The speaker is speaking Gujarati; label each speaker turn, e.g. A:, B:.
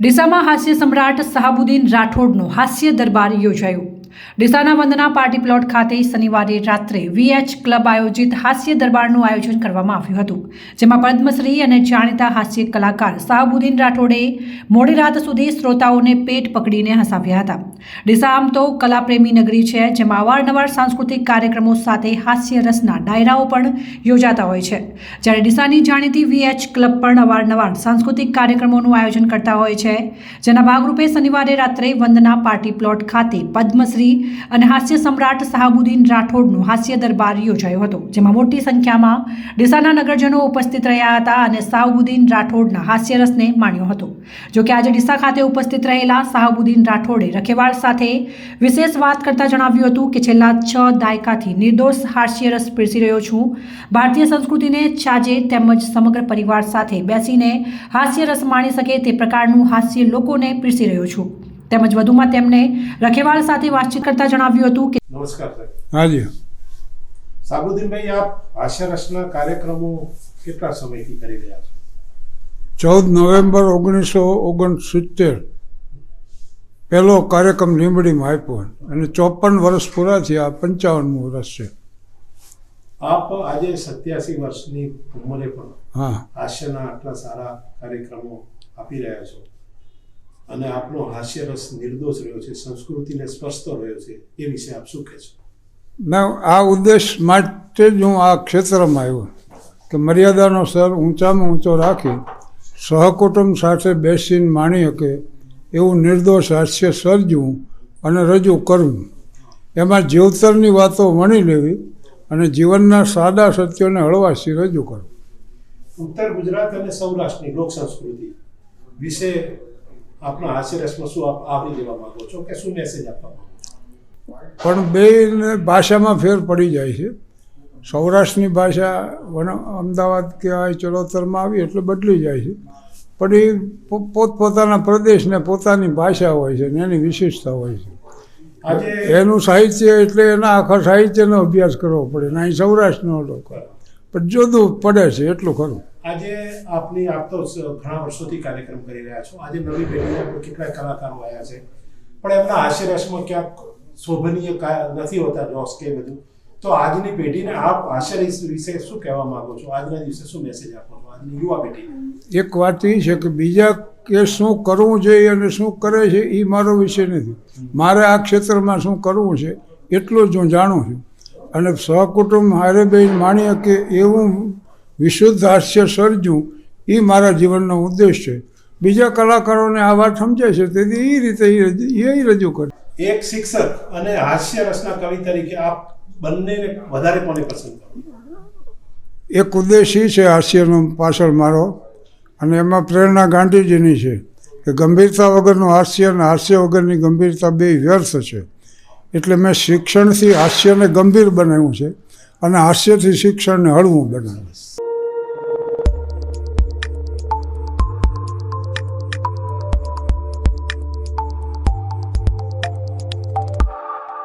A: ડીસામાં હાસ્ય સમ્રાટ શાહબુદ્દીન રાઠોડનો હાસ્ય દરબાર યોજાયો. ડીસાના વંદના પાર્ટી પ્લોટ ખાતે શનિવારે રાત્રે વીએચ ક્લબ આયોજિત હાસ્ય દરબારનું આયોજન કરવામાં આવ્યું હતું, જેમાં પદ્મશ્રી અને જાણીતા હાસ્ય કલાકાર શાહબુદ્દીન રાઠોડે મોડી રાત સુધી શ્રોતાઓને પેટ પકડીને હસાવ્યા હતા. ડીસા આમ તો કલાપ્રેમી નગરી છે, જેમાં અવારનવાર સાંસ્કૃતિક કાર્યક્રમો સાથે હાસ્ય રસના ડાયરાઓ પણ યોજાતા હોય છે. જ્યારે ડીસાની જાણીતી વીએચ ક્લબ પણ અવારનવાર સાંસ્કૃતિક કાર્યક્રમોનું આયોજન કરતા હોય છે, જેના ભાગરૂપે શનિવારે રાત્રે વંદના પાર્ટી પ્લોટ ખાતે પદ્મશ્રી અને હાસ્ય સમ્રાટ શાહબુદ્દીન રાઠોડનો હાસ્ય દરબાર યોજાયો હતો, જેમાં મોટી સંખ્યામાં ડીસાના નગરજનો ઉપસ્થિત રહ્યા હતા અને શાહબુદ્દીન રાઠોડના હાસ્યરસને માણ્યો હતો. જોકે આજે ડીસા ખાતે ઉપસ્થિત રહેલા શાહબુદ્દીન રાઠોડે રખેવાળ સાથે વિશેષ વાત કરતા જણાવ્યું હતું કે છેલ્લા છ દાયકાથી નિર્દોષ હાસ્યરસ પીરસી રહ્યો છું. ભારતીય સંસ્કૃતિને ચાજે તેમજ સમગ્ર પરિવાર સાથે બેસીને હાસ્યરસ માણી શકે તે પ્રકારનું હાસ્ય લોકોને પીરસી રહ્યો છું. તેમજ વધુમાં તેમને રખેવાળ સાથે વાતચીત કરતા જણાવ્યું હતું કે
B: નમસ્કાર
C: હાજી
B: સાબુદ્દીનભાઈ આપ હાસ્યરસના કાર્યક્રમો કેટલા સમયથી કરી રહ્યા છો?
C: ચૌદ નવેમ્બર ઓગણીસો ઓગણસિત્તેર પહેલો કાર્યક્રમ લીંબડીમાં આપ્યો અને ચોપન વર્ષ પૂરા થયા પંચાવનમું વર્ષ છે.
B: આપ આજે સત્યાસી વર્ષની ઉંમરે પણ
C: હા.
B: હાસ્યના આટલા સારા કાર્યક્રમો આપી રહ્યા છો. અને આપનો હાસ્યરસ નિર્દોષ રહ્યો છે સંસ્કૃતિને સ્પર્શતો રહ્યો છે એ વિશે આપ શું કહેશો?
C: ના આ ઉદ્દેશ માટે જ હું આ ક્ષેત્રમાં આવ્યો. કે મર્યાદાનો સ્તર ઊંચામાં ઊંચો રાખી સહકુટુંબ સાથે બેસીને માણી શકે એવું નિર્દોષ હાસ્ય સર્જવું અને રજૂ કરવું. એમાં જીવતરની વાતો વણી લેવી અને જીવનના સાદા સત્યોને હળવાશી રજૂ કરવું.
B: ઉત્તર ગુજરાત અને સૌરાષ્ટ્રની લોક સંસ્કૃતિ વિશે આપના હાસ્યરસમાં શું આપ આવરી લેવા માંગો છો કે શું મેસેજ આપવા માંગો
C: પણ બે ભાષામાં ફેર પડી જાય છે. સૌરાષ્ટ્રની ભાષા અમદાવાદ કે આ ચરોતરમાં આવી એટલે બદલી જાય છે. પણ એ પોતપોતાના પ્રદેશને પોતાની ભાષા હોય છે ને એની વિશેષતા હોય છે.
B: આજે
C: એનું સાહિત્ય એટલે એના આખા સાહિત્યનો અભ્યાસ કરવો પડે ને અહીં સૌરાષ્ટ્રનો લોકો પણ જોદું પડે છે એટલું ખરું.
B: આજે આપની આપ તો ઘણા વર્ષોથી કાર્યક્રમ કરી રહ્યા છો. આજે નવી પેઢીના કેટલાય કલાકારો આવ્યા છે. પણ એમના હાસ્યરસમાં ક્યાંક શોભનીય નથી હોતા જોસ કે બધું. તો આજની પેઢીને આપ આશ્ચર્ય વિશે શું કહેવા માંગો છો? આજના દિવસે શું મેસેજ આપો આજની યુવા પેઢી
C: એક વાત એ છે કે બીજા કે શું કરવું જોઈએ અને શું કરે છે એ મારો વિષય નથી. મારે આ ક્ષેત્રમાં શું કરવું છે એટલું જ હું જાણું છું. અને સહકુટુંબ હારે બેન માણીએ કે એવું વિશુદ્ધ હાસ્ય સર્જવું એ મારા જીવનનો ઉદ્દેશ છે. બીજા કલાકારોને આ વાત સમજાય છે તેથી એ રીતે એ રજૂ- કરે.
B: એક શિક્ષક અને હાસ્યરસના કવિ તરીકે આપ બંનેને વધારે કોને પસંદ કરો?
C: એક ઉદ્દેશ છે હાસ્યનો પાછળ મારો, અને એમાં પ્રેરણા ગાંધીજીની છે કે ગંભીરતા વગરનું હાસ્ય અને હાસ્ય વગરની ગંભીરતા બે વ્યર્થ છે. એટલે મેં શિક્ષણથી હાસ્યને ગંભીર બનાવ્યું છે અને હાસ્યથી શિક્ષણને હળવું બનાવ્યું